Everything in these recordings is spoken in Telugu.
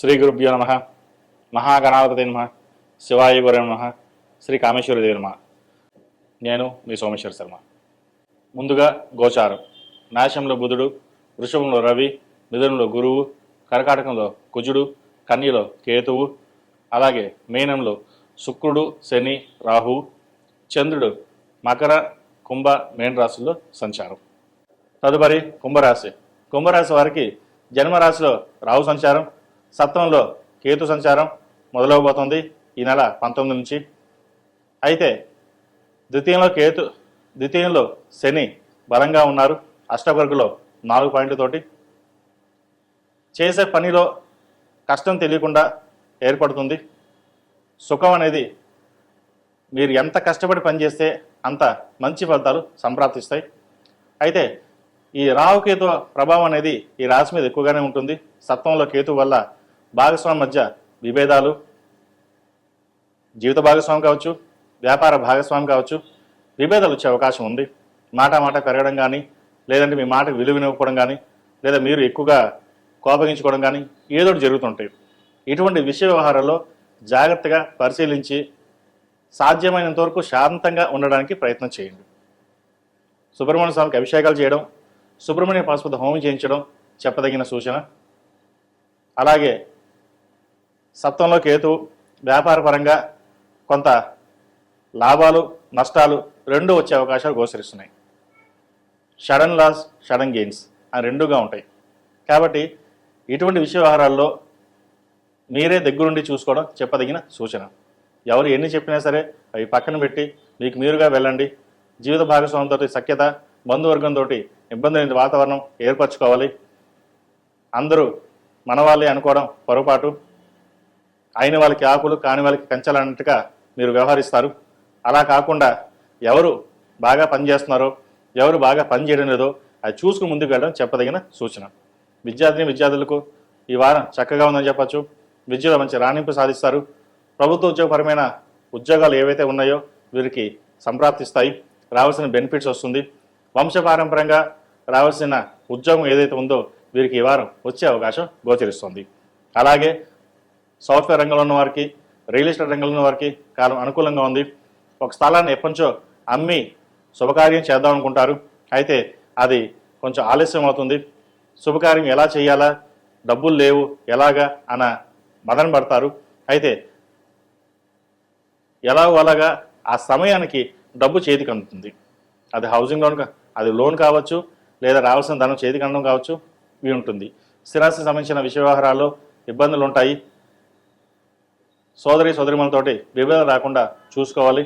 శ్రీ గురుభ్యో నమ. మహాగణాధిపతి నమ. శివాయ గురు నమ. శ్రీ కామేశ్వరదేవి నమ. నేను మీ సోమేశ్వర శర్మ. ముందుగా గోచారం. నాశంలో బుధుడు వృషభంలో రవి మిథునంలో గురువు కర్కాటకంలో కుజుడు కన్యలో కేతువు అలాగే మీనంలో శుక్రుడు శని రాహువు చంద్రుడు మకర కుంభ మేన రాశుల్లో సంచారం. తదుపరి కుంభరాశి. కుంభరాశి వారికి జన్మరాశిలో రాహు సంచారం సప్తమంలో కేతు సంచారం మొదలవబోతోంది ఈ నెల పంతొమ్మిది నుంచి. అయితే ద్వితీయంలో కేతు ద్వితీయంలో శని బలంగా ఉన్నారు. అష్టవర్గులో నాలుగు పాయింట్లతోటి చేసే పనిలో కష్టం తెలియకుండా ఏర్పడుతుంది. సుఖం అనేది మీరు ఎంత కష్టపడి పనిచేస్తే అంత మంచి ఫలితాలు సంప్రాప్తిస్తాయి. అయితే ఈ రాహుకేతు ప్రభావం అనేది ఈ రాశి మీద ఎక్కువగానే ఉంటుంది. సత్వంలో కేతు వల్ల భాగస్వామి మధ్య విభేదాలు జీవిత భాగస్వామి కావచ్చు వ్యాపార భాగస్వామి కావచ్చు విభేదాలు వచ్చే అవకాశం ఉంది. మాట మాట పెరగడం కానీ లేదంటే మీ మాటకు విలువనివ్వకపోవడం కానీ లేదా మీరు ఎక్కువగా కోపగించుకోవడం కానీ ఏదో జరుగుతుంటాయి. ఇటువంటి విషయ వ్యవహారాల్లో జాగ్రత్తగా పరిశీలించి సాధ్యమైనంత వరకు శాంతంగా ఉండడానికి ప్రయత్నం చేయండి. సుబ్రహ్మణ్య స్వామికి అభిషేకాలు చేయడం సుబ్రహ్మణ్య పాశుపతి హోమం చేయించడం చెప్పదగిన సూచన. అలాగే సప్తంలో కేతు వ్యాపారపరంగా కొంత లాభాలు నష్టాలు రెండు వచ్చే అవకాశాలు గోచరిస్తున్నాయి. షడన్ లాస్ షడన్ గెయిన్స్ ఆ రెండుగా ఉంటాయి. కాబట్టి ఇటువంటి విషయ వ్యవహారాల్లో మీరే దగ్గరుండి చూసుకోవడం చెప్పదగిన సూచన. ఎవరు ఎన్ని చెప్పినా సరే అవి పక్కన పెట్టి మీకు మీరుగా వెళ్ళండి. జీవిత భాగస్వామితో సఖ్యత బంధువర్గంతో ఇబ్బంది లేని వాతావరణం ఏర్పరచుకోవాలి. అందరూ మనవాళ్ళే అనుకోవడం పొరపాటు. అయిన వాళ్ళకి ఆకులు కాని వాళ్ళకి కంచాలన్నట్టుగా మీరు వ్యవహరిస్తారు. అలా కాకుండా ఎవరు బాగా పనిచేస్తున్నారో ఎవరు బాగా పనిచేయడం లేదో అది చూసుకుని ముందుకు వెళ్ళడం చెప్పదగిన సూచన. విద్యార్థిని విద్యార్థులకు ఈ వారం చక్కగా ఉందని చెప్పచ్చు. విద్యలో మంచి రాణింపు సాధిస్తారు. ప్రభుత్వ ఉద్యోగపరమైన ఉద్యోగాలు ఏవైతే ఉన్నాయో వీరికి సంప్రాప్తిస్తాయి రావాల్సిన బెనిఫిట్స్ వస్తుంది. వంశపారంపరంగా రావాల్సిన ఉద్యోగం ఏదైతే ఉందో వీరికి ఈ వారం వచ్చే అవకాశం గోచరిస్తుంది. అలాగే సాఫ్ట్వేర్ రంగంలో ఉన్న వారికి రియల్ ఎస్టేట్ రంగంలో ఉన్న వారికి కాలం అనుకూలంగా ఉంది. ఒక స్థలాన్ని ఎప్పటించో అమ్మి శుభకార్యం చేద్దాం అనుకుంటారు. అయితే అది కొంచెం ఆలస్యం అవుతుంది. శుభకార్యం ఎలా చేయాలా? డబ్బులు లేవు ఎలాగా? అన్న మదన పడతారు. అయితే ఎలాగో అలాగా ఆ సమయానికి డబ్బు చేతికి అందుతుంది. అది హౌసింగ్ లోన్ అది లోన్ కావచ్చు లేదా రావాల్సిన ధనం చేతికి అందడం కావచ్చు ఇవి ఉంటుంది స్థిరాస్తి సంబంధించిన విషయ వ్యవహారాల్లో ఇబ్బందులు ఉంటాయి సోదరి సోదరిమలతోటి విభేదం రాకుండా చూసుకోవాలి.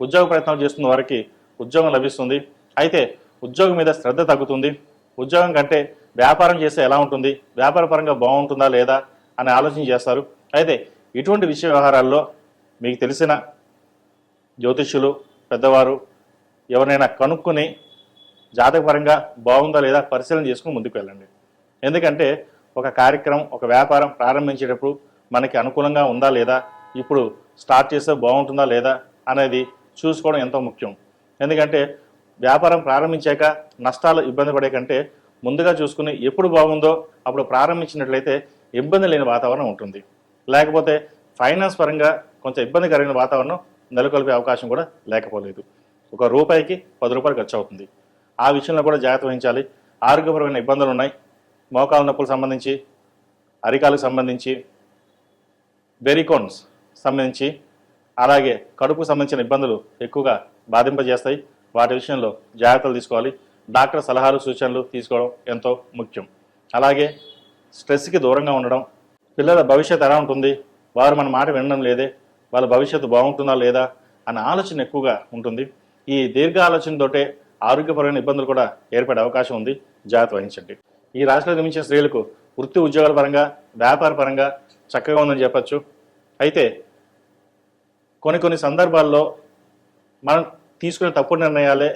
ఉద్యోగ ప్రయత్నాలు చేస్తున్న వారికి ఉద్యోగం లభిస్తుంది. అయితే ఉద్యోగం మీద శ్రద్ధ తగ్గుతుంది. ఉద్యోగం కంటే వ్యాపారం చేస్తే ఎలా ఉంటుంది? వ్యాపార పరంగా బాగుంటుందా లేదా? అని ఆలోచన చేస్తారు. అయితే ఇటువంటి విషయ వ్యవహారాల్లో మీకు తెలిసిన జ్యోతిష్యులు పెద్దవారు ఎవరినైనా కనుక్కొని జాతకపరంగా బాగుందా లేదా? పరిశీలన చేసుకుని ముందుకు వెళ్ళండి. ఎందుకంటే ఒక కార్యక్రమం ఒక వ్యాపారం ప్రారంభించేటప్పుడు మనకి అనుకూలంగా ఉందా లేదా? ఇప్పుడు స్టార్ట్ చేస్తే బాగుంటుందా లేదా? అనేది చూసుకోవడం ఎంతో ముఖ్యం. ఎందుకంటే వ్యాపారం ప్రారంభించాక నష్టాలు ఇబ్బంది పడే కంటే ముందుగా చూసుకుని ఎప్పుడు బాగుందో అప్పుడు ప్రారంభించినట్లయితే ఇబ్బంది లేని వాతావరణం ఉంటుంది. లేకపోతే ఫైనాన్స్ పరంగా కొంచెం ఇబ్బందికరమైన వాతావరణం నెలకొల్పే అవకాశం కూడా లేకపోలేదు. ఒక రూపాయికి పది రూపాయలు ఖర్చు అవుతుంది. ఆ విషయంలో కూడా జాగ్రత్త వహించాలి. ఆరోగ్యపరమైన ఇబ్బందులు ఉన్నాయి. మోకాల నొప్పులకు సంబంధించి అరికాలకు సంబంధించి బెరికోన్స్ సంబంధించి అలాగే కడుపుకు సంబంధించిన ఇబ్బందులు ఎక్కువగా బాధింపజేస్తాయి. వాటి విషయంలో జాగ్రత్తలు తీసుకోవాలి. డాక్టర్ సలహాలు సూచనలు తీసుకోవడం ఎంతో ముఖ్యం. అలాగే స్ట్రెస్కి దూరంగా ఉండడం. పిల్లల భవిష్యత్తు ఎలా ఉంటుంది? వారు మన మాట వినడం లేదే. వాళ్ళ భవిష్యత్తు బాగుంటుందా లేదా? అన్న ఆలోచన ఎక్కువగా ఉంటుంది. ఈ దీర్ఘ ఆలోచనతోటే ఆరోగ్యపరమైన ఇబ్బందులు కూడా ఏర్పడే అవకాశం ఉంది. జాగ్రత్త వహించండి. ఈ రాశిలో నిర్మించిన స్త్రీలకు వృత్తి ఉద్యోగాల పరంగా వ్యాపార పరంగా చక్కగా ఉందని చెప్పచ్చు. అయితే కొన్ని కొన్ని సందర్భాల్లో మనం తీసుకునే తప్పుడు నిర్ణయాలే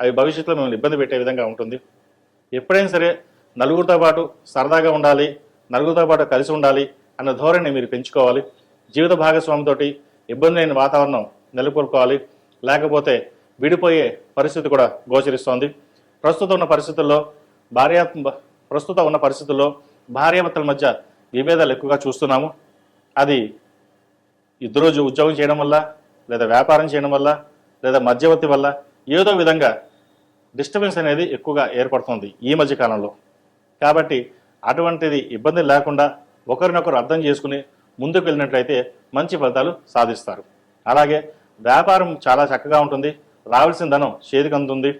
అవి భవిష్యత్తులో మిమ్మల్ని ఇబ్బంది పెట్టే విధంగా ఉంటుంది. ఎప్పుడైనా సరే నలుగురితో పాటు సరదాగా ఉండాలి నలుగురితో పాటు కలిసి ఉండాలి అన్న ధోరణి మీరు పెంచుకోవాలి. జీవిత భాగస్వామితోటి ఇబ్బంది లేని వాతావరణం నెలకొల్పుకోవాలి లేకపోతే విడిపోయే పరిస్థితి కూడా గోచరిస్తోంది. ప్రస్తుతం ఉన్న పరిస్థితుల్లో భార్య ప్రస్తుతం ఉన్న పరిస్థితుల్లో భార్యాభర్తల మధ్య విభేదాలు ఎక్కువగా చూస్తున్నాము. అది ఇద్దరోజు ఉద్యోగం చేయడం వల్ల లేదా వ్యాపారం చేయడం వల్ల లేదా మధ్యవర్తి వల్ల ఏదో విధంగా డిస్టర్బెన్స్ అనేది ఎక్కువగా ఏర్పడుతుంది ఈ మధ్య కాలంలో. కాబట్టి అటువంటిది ఇబ్బంది లేకుండా ఒకరినొకరు అర్థం చేసుకుని ముందుకు వెళ్ళినట్లయితే మంచి ఫలితాలు సాధిస్తారు. అలాగే వ్యాపారం చాలా చక్కగా ఉంటుంది. రావాల్సిన ధనం చేతికి అందుతుంది.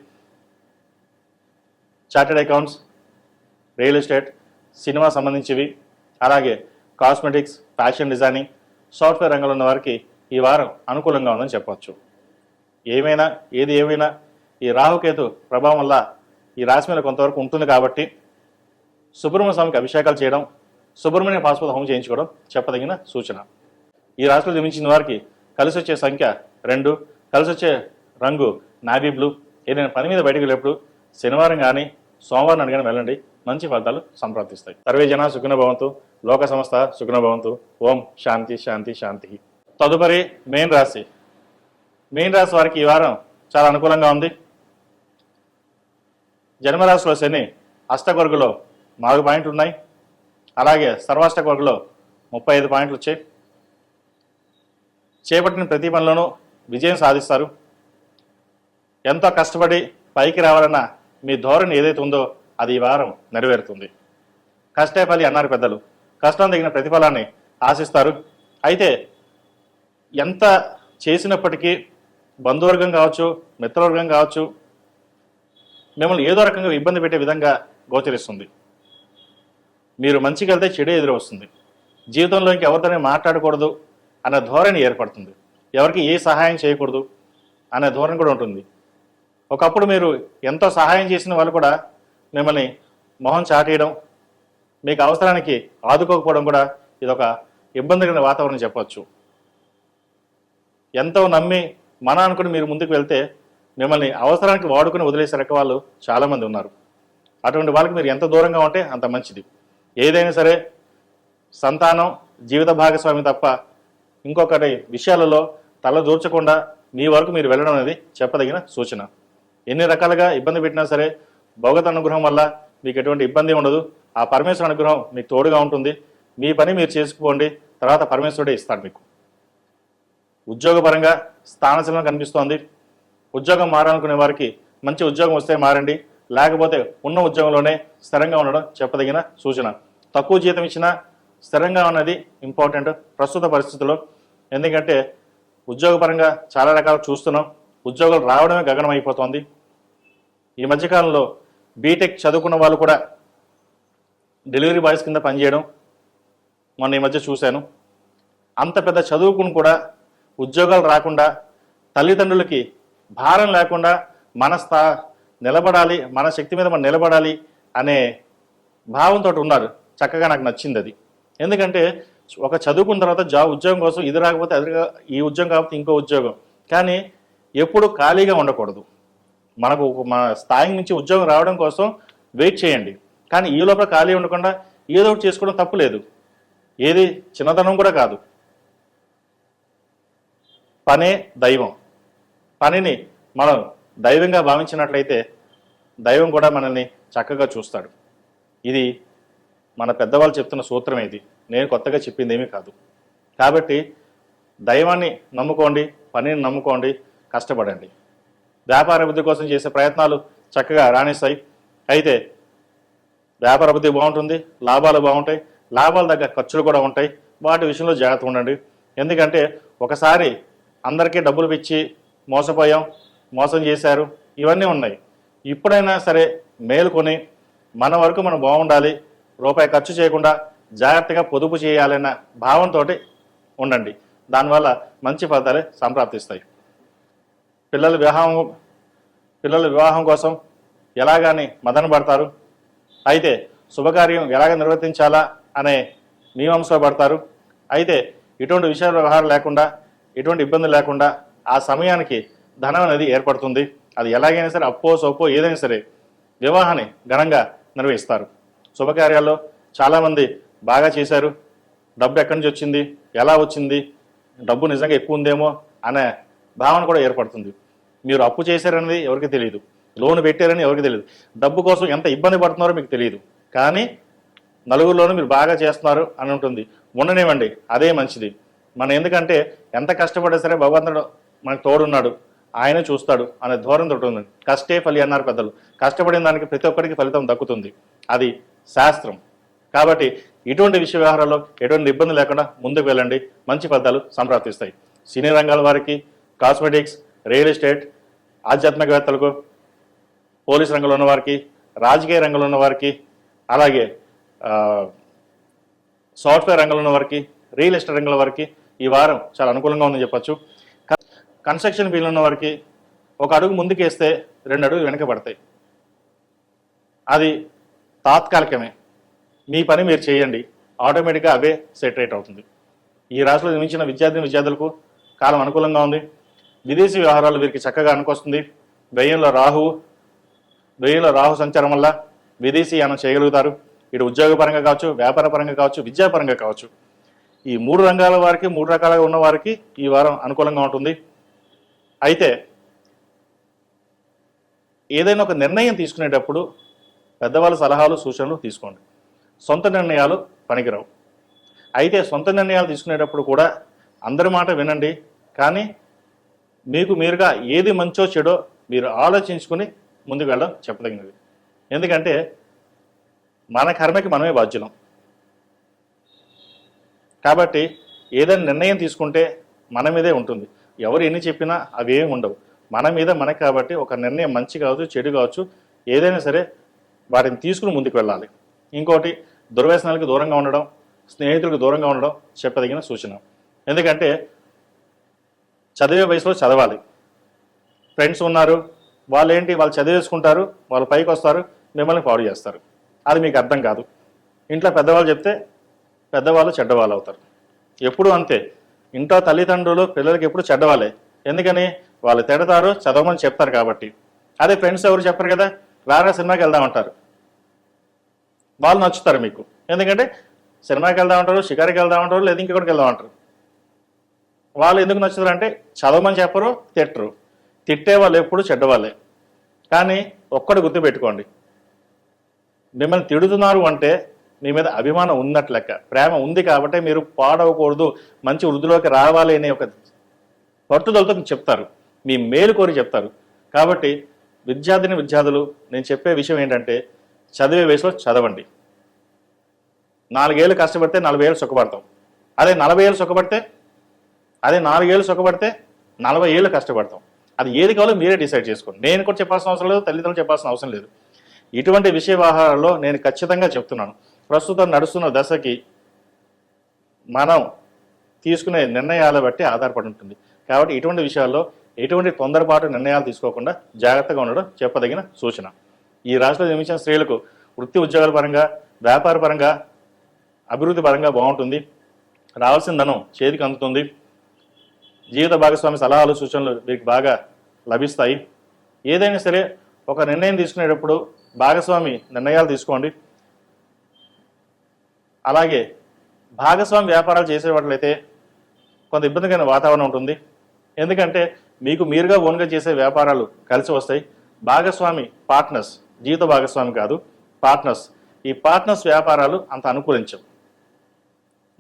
Chartered accounts real estate cinema సంబంధించివి అలాగే కాస్మెటిక్స్ ఫ్యాషన్ డిజైనింగ్ సాఫ్ట్వేర్ రంగంలో ఉన్న వారికి ఈ వారం అనుకూలంగా ఉందని చెప్పవచ్చు ఏమైనా ఏది ఏమైనా ఈ రాహుకేతు ప్రభావం వల్ల ఈ రాశి మీద కొంతవరకు ఉంటుంది కాబట్టి సుబ్రహ్మణ్య స్వామికి అభిషేకాలు చేయడం సుబ్రహ్మణ్య పాశుపత హోమం చేయించుకోవడం చెప్పదగిన సూచన. ఈ రాశిలో జన్మించిన వారికి కలిసి వచ్చే సంఖ్య రెండు కలిసి వచ్చే రంగు నాబీ బ్లూ. ఏదైనా పని మీద బయటకు వెళ్ళినప్పుడు శనివారం కానీ సోమవారం అడిగిన వెళ్ళండి. మంచి ఫలితాలు సంప్రాప్తిస్తాయి. సర్వే జన సుఖిన భవంతు. లోక సంస్థ సుఖనభవంతు ఓం శాంతి శాంతి శాంతి. తదుపరి మెయిన్ రాశి. మెయిన్ రాశి వారికి ఈ వారం చాలా అనుకూలంగా ఉంది. జన్మరాశిలో శని అష్టకొరుగులో నాలుగు పాయింట్లు ఉన్నాయి. అలాగే సర్వాష్టకొరుగులో ముప్పై ఐదు పాయింట్లు వచ్చాయి. చేపట్టిన ప్రతి పనిలోనూ విజయం సాధిస్తారు. ఎంతో కష్టపడి పైకి రావాలన్న మీ ధోరణి ఏదైతే ఉందో అది ఈ వారం నెరవేరుతుంది. కష్టే ఫలి అన్నారు పెద్దలు. కష్టం తగిన ప్రతిఫలాన్ని ఆశిస్తారు. అయితే ఎంత చేసినప్పటికీ బంధువర్గం కావచ్చు మిత్రవర్గం కావచ్చు మిమ్మల్ని ఏదో రకంగా ఇబ్బంది పెట్టే విధంగా గోచరిస్తుంది. మీరు మంచికి వెళ్తే చెడు ఎదురు వస్తుంది. జీవితంలో ఇంకెవరితోనే మాట్లాడకూడదు అన్న ధోరణి ఏర్పడుతుంది. ఎవరికి ఏ సహాయం చేయకూడదు అనే ధోరణి కూడా ఉంటుంది. ఒకప్పుడు మీరు ఎంతో సహాయం చేసిన వాళ్ళు కూడా మిమ్మల్ని మొహం చాటేయడం మీకు అవసరానికి ఆదుకోకపోవడం కూడా ఇదొక ఇబ్బందికరమైన వాతావరణం చెప్పవచ్చు ఎంతో నమ్మి మన అనుకుని మీరు ముందుకు వెళ్తే మిమ్మల్ని అవసరానికి వాడుకుని వదిలేసే రక వాళ్ళు చాలామంది ఉన్నారు. అటువంటి వాళ్ళకి మీరు ఎంత దూరంగా ఉంటే అంత మంచిది. ఏదైనా సరే సంతానం జీవిత భాగస్వామి తప్ప ఇంకొకటి విషయాలలో తల దూర్చకుండా మీ వరకు మీరు వెళ్ళడం అనేది చెప్పదగిన సూచన. ఎన్ని రకాలుగా ఇబ్బంది పెట్టినా సరే భగవత్ అనుగ్రహం వల్ల మీకు ఎటువంటి ఇబ్బంది ఉండదు. ఆ పరమేశ్వర అనుగ్రహం మీకు తోడుగా ఉంటుంది. మీ పని మీరు చేసుకుపోండి. తర్వాత పరమేశ్వరుడే ఇస్తాడు మీకు. ఉద్యోగపరంగా స్థానశలం కనిపిస్తోంది. ఉద్యోగం మారాలనుకునే వారికి మంచి ఉద్యోగం వస్తే మారండి. లేకపోతే ఉన్న ఉద్యోగంలోనే స్థిరంగా ఉండడం చెప్పదగిన సూచన. తక్కువ జీతం ఇచ్చినా స్థిరంగా ఉన్నది ఇంపార్టెంట్ ప్రస్తుత పరిస్థితుల్లో. ఎందుకంటే ఉద్యోగపరంగా చాలా రకాలు చూస్తున్నాం. ఉద్యోగాలు రావడమే గగనం అయిపోతోంది ఈ మధ్యకాలంలో బీటెక్ చదువుకున్న వాళ్ళు కూడా డెలివరీ బాయ్స్ కింద పనిచేయడం మొన్న ఈ మధ్య చూశాను. అంత పెద్ద చదువుకుని కూడా ఉద్యోగాలు రాకుండా తల్లిదండ్రులకి భారం లేకుండా మన స్థా నిలబడాలి మన శక్తి మీద మనం నిలబడాలి అనే భావంతో ఉన్నారు. చక్కగా నాకు నచ్చింది అది. ఎందుకంటే ఒక చదువుకున్న తర్వాత జాబ్ ఉద్యోగం కోసం ఇది రాకపోతే అది ఈ ఉద్యోగం కాకపోతే ఇంకో ఉద్యోగం. కానీ ఎప్పుడు ఖాళీగా ఉండకూడదు. మనకు మన స్థాయి నుంచి ఉద్యోగం రావడం కోసం వెయిట్ చేయండి. కానీ ఈ లోపల ఖాళీ ఉండకుండా ఏదో ఒకటి చేసుకోవడం తప్పు లేదు. ఏది చిన్నతనం కూడా కాదు. పనే దైవం. పనిని మనం దైవంగా భావించినట్లయితే దైవం కూడా మనల్ని చక్కగా చూస్తాడు. ఇది మన పెద్దవాళ్ళు చెప్తున్న సూత్రం ఇది. నేను కొత్తగా చెప్పింది ఏమీ కాదు. కాబట్టి దైవాన్ని నమ్ముకోండి పనిని నమ్ముకోండి కష్టపడండి. వ్యాపార అభివృద్ధి కోసం చేసే ప్రయత్నాలు చక్కగా రాణిస్తాయి. అయితే వ్యాపార అభివృద్ధి బాగుంటుంది లాభాలు బాగుంటాయి లాభాల దగ్గర ఖర్చులు కూడా ఉంటాయి. వాటి విషయంలో జాగ్రత్త ఉండండి. ఎందుకంటే ఒకసారి అందరికీ డబ్బులు ఇచ్చి మోసపోయాం మోసం చేశారు ఇవన్నీ ఉన్నాయి. ఇప్పుడైనా సరే మేలుకొని మన వరకు మనం బాగుండాలి రూపాయి ఖర్చు చేయకుండా జాగ్రత్తగా పొదుపు చేయాలన్న భావంతో ఉండండి. దానివల్ల మంచి ఫలితాలే సంప్రాప్తిస్తాయి. పిల్లల వివాహం పిల్లల వివాహం కోసం ఎలాగాని మదన పడతారు? అయితే శుభకార్యం ఎలాగ నిర్వర్తించాలా అనే మీమాంసలో పడతారు. అయితే ఇటువంటి విషయాల వ్యవహారం లేకుండా ఎటువంటి ఇబ్బంది లేకుండా ఆ సమయానికి ధనం అనేది ఏర్పడుతుంది. అది ఎలాగైనా సరే అప్పో సొప్పో ఏదైనా సరే వివాహాన్ని ఘనంగా నిర్వహిస్తారు. శుభకార్యాల్లో చాలామంది బాగా చేశారు. డబ్బు ఎక్కడి నుంచి వచ్చింది? ఎలా వచ్చింది? డబ్బు నిజంగా ఎక్కువ ఉందేమో అనే భావన కూడా ఏర్పడుతుంది. మీరు అప్పు చేశారనేది ఎవరికి తెలియదు. లోన్ పెట్టారని ఎవరికి తెలియదు. డబ్బు కోసం ఎంత ఇబ్బంది పడుతున్నారో మీకు తెలియదు. కానీ నలుగురిలోనూ మీరు బాగా చేస్తున్నారు అని ఉంటుంది. ఉండనివ్వండి అదే మంచిది. మనం ఎందుకంటే ఎంత కష్టపడ్డా సరే భగవంతుడు మనకు తోడున్నాడు. ఆయనే చూస్తాడు అనే ధోరణి ఉంటుంది కష్టే ఫలి అన్నారు పెద్దలు. కష్టపడిన దానికి ప్రతి ఒక్కరికి ఫలితం దక్కుతుంది. అది శాస్త్రం. కాబట్టి ఇటువంటి విషయ వ్యవహారాల్లో ఎటువంటి ఇబ్బంది లేకుండా ముందుకు వెళ్ళండి. మంచి ఫలితాలు సంప్రాప్తిస్తాయి. సినీ రంగాల వారికి కాస్మెటిక్స్ రియల్ ఎస్టేట్ ఆధ్యాత్మికవేత్తలకు పోలీస్ రంగంలో ఉన్న వారికి రాజకీయ రంగంలో ఉన్న వారికి అలాగే సాఫ్ట్వేర్ రంగంలో ఉన్న వారికి రియల్ ఎస్టేట్ రంగంలో వారికి ఈ వారం చాలా అనుకూలంగా ఉందని చెప్పొచ్చు. కన్స్ట్రక్షన్ ఫీల్డ్ ఉన్న వారికి ఒక అడుగు ముందుకేస్తే రెండు అడుగులు వెనక పడతాయి. అది తాత్కాలికమే. మీ పని మీరు చేయండి. ఆటోమేటిక్గా అవే సెటరేట్ అవుతుంది. ఈ రాశిలో జన్మించిన విద్యార్థిని విద్యార్థులకు కాలం అనుకూలంగా ఉంది. విదేశీ వ్యవహారాలు వీరికి చక్కగా అనుకొస్తుంది. వ్యయంలో రాహువు వ్యయంలో రాహు సంచారం వల్ల విదేశీయానం చేయగలుగుతారు. ఇటు ఉద్యోగపరంగా కావచ్చు వ్యాపార పరంగా కావచ్చు విద్యాపరంగా కావచ్చు. ఈ మూడు రంగాల వారికి మూడు రకాలుగా ఉన్న వారికి ఈ వారం అనుకూలంగా ఉంటుంది. అయితే ఏదైనా ఒక నిర్ణయం తీసుకునేటప్పుడు పెద్దవాళ్ళ సలహాలు సూచనలు తీసుకోండి. సొంత నిర్ణయాలు పనికిరావు. అయితే సొంత నిర్ణయాలు తీసుకునేటప్పుడు కూడా అందరి మాట వినండి. కానీ మీకు మీరుగా ఏది మంచో చెడో మీరు ఆలోచించుకుని ముందుకు వెళ్ళడం చెప్పదగినది. ఎందుకంటే మన కర్మకి మనమే బాధ్యులం. కాబట్టి ఏదైనా నిర్ణయం తీసుకుంటే మన మీదే ఉంటుంది. ఎవరు ఎన్ని చెప్పినా అవి ఏమి ఉండవు. మన మీద మనకి కాబట్టి ఒక నిర్ణయం మంచి కావచ్చు చెడు కావచ్చు ఏదైనా సరే వాటిని తీసుకుని ముందుకు వెళ్ళాలి. ఇంకోటి దుర్వ్యసనాలకు దూరంగా ఉండడం స్నేహితులకు దూరంగా ఉండడం చెప్పదగిన సూచన. ఎందుకంటే చదివే వయసులో చదవాలి. ఫ్రెండ్స్ ఉన్నారు వాళ్ళు ఏంటి వాళ్ళు చదివేసుకుంటారు వాళ్ళు పైకి వస్తారు మిమ్మల్ని పాడు చేస్తారు. అది మీకు అర్థం కాదు. ఇంట్లో పెద్దవాళ్ళు చెప్తే పెద్దవాళ్ళు చెడ్డవాళ్ళు అవుతారు. ఎప్పుడు అంతే. ఇంట్లో తల్లిదండ్రులు పిల్లలకి ఎప్పుడు చెడ్డవాళ్ళే. ఎందుకని? వాళ్ళు తిడతారు చదవమని చెప్తారు కాబట్టి. అదే ఫ్రెండ్స్ ఎవరు చెప్పరు కదా? రారా సినిమాకి వెళ్దామంటారు వాళ్ళు నచ్చుతారు మీకు. ఎందుకంటే సినిమాకి వెళ్దామంటారు షికారికి వెళ్దామంటారు లేదా ఇంకొకటికి వెళ్దామంటారు వాళ్ళు ఎందుకు నచ్చుతారు అంటే చదవమని చెప్పరు తిట్టరు. తిట్టే వాళ్ళు ఎప్పుడు చెడ్డవాళ్ళే. కానీ ఒక్కటి గుర్తుపెట్టుకోండి మిమ్మల్ని తిడుతున్నారు అంటే మీ మీద అభిమానం ఉన్నట్లు లెక్క. ప్రేమ ఉంది కాబట్టి మీరు పాడవకూడదు మంచి వృద్ధిలోకి రావాలి అనే ఒక పట్టుదలతో చెప్తారు. మీ మేలు కోరి చెప్తారు. కాబట్టి విద్యార్థిని విద్యార్థులు నేను చెప్పే విషయం ఏంటంటే చదివే వయసులో చదవండి. నాలుగేళ్ళు కష్టపడితే నలభై ఏళ్ళు సుఖపడతాం. అదే నలభై ఏళ్ళు సుఖపడితే అదే నాలుగేళ్ళు సుఖపడితే నలభై ఏళ్ళు కష్టపడతాం. అది ఏది కావాలో మీరే డిసైడ్ చేసుకోండి. నేను కూడా చెప్పాల్సిన అవసరం లేదు తల్లిదండ్రులు చెప్పాల్సిన అవసరం లేదు. ఇటువంటి విషయ వ్యవహారాల్లో నేను ఖచ్చితంగా చెప్తున్నాను. ప్రస్తుతం నడుస్తున్న దశకి మనం తీసుకునే నిర్ణయాల బట్టి ఆధారపడి ఉంటుంది. కాబట్టి ఇటువంటి విషయాల్లో ఎటువంటి తొందరపాటు నిర్ణయాలు తీసుకోకుండా జాగ్రత్తగా ఉండడం చెప్పదగిన సూచన. ఈ రాష్ట్రంలో నిర్మించిన స్త్రీలకు వృత్తి ఉద్యోగాల పరంగా వ్యాపార పరంగా అభివృద్ధి పరంగా బాగుంటుంది. రావాల్సిన ధనం చేతికి అందుతుంది. జీవిత భాగస్వామి సలహాలు సూచనలు వీరికి బాగా లభిస్తాయి. ఏదైనా సరే ఒక నిర్ణయం తీసుకునేటప్పుడు భాగస్వామి నిర్ణయాలు తీసుకోండి. అలాగే భాగస్వామి వ్యాపారాలు చేసేవాళ్ళైతే కొంత ఇబ్బందికరమైన వాతావరణం ఉంటుంది. ఎందుకంటే మీకు మీరుగా ఓన్గా చేసే వ్యాపారాలు కలిసి వస్తాయి. భాగస్వామి పార్ట్నర్స్ జీవిత భాగస్వామి కాదు పార్ట్నర్స్. ఈ పార్ట్నర్స్ వ్యాపారాలు అంత అనుకూలించవు.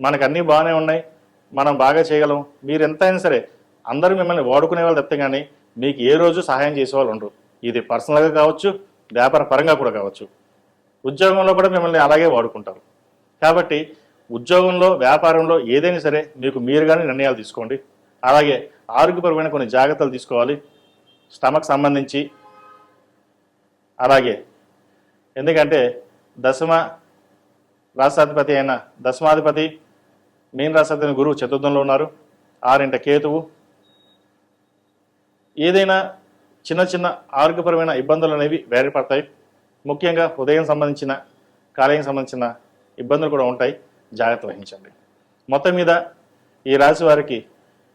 మనకు అన్నీ బాగానే ఉన్నాయి. మనం బాగా చేయగలం. మీరు ఎంతైనా సరే అందరూ మిమ్మల్ని వాడుకునే వాళ్ళు తప్పితే కానీ మీకు ఏ రోజు సహాయం చేసే వాళ్ళు ఉండరు. ఇది పర్సనల్గా కావచ్చు వ్యాపార పరంగా కూడా కావచ్చు. ఉద్యోగంలో కూడా మిమ్మల్ని అలాగే వాడుకుంటారు. కాబట్టి ఉద్యోగంలో వ్యాపారంలో ఏదైనా సరే మీకు మీరుగానే నిర్ణయాలు తీసుకోండి. అలాగే ఆరోగ్యపరమైన కొన్ని జాగ్రత్తలు తీసుకోవాలి. స్టమక్ సంబంధించి. అలాగే ఎందుకంటే దశమ రాష్ట్రాధిపతి అయిన దశమాధిపతి మీన రాష్ట్రాధిపతి గురువు చతుర్థంలో ఉన్నారు. ఆరింట కేతువు. ఏదైనా చిన్న చిన్న ఆరోగ్యపరమైన ఇబ్బందులు అనేవి వేరేపడతాయి. ముఖ్యంగా హృదయం సంబంధించిన కాలేయం సంబంధించిన ఇబ్బందులు కూడా ఉంటాయి. జాగ్రత్త వహించండి. మొత్తం మీద ఈ రాశి వారికి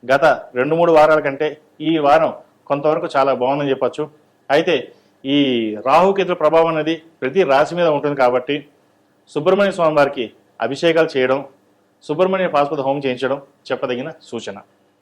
గత రెండు మూడు వారాల కంటే ఈ వారం కొంతవరకు చాలా బాగుందని చెప్పచ్చు. అయితే ఈ రాహుకేతుల ప్రభావం అనేది ప్రతి రాశి మీద ఉంటుంది కాబట్టి సుబ్రహ్మణ్య స్వామి వారికి అభిషేకాలు చేయడం సుబ్రహ్మణ్య పాస్పోర్ట్ హోమం చేయించడం చెప్పదగిన సూచన.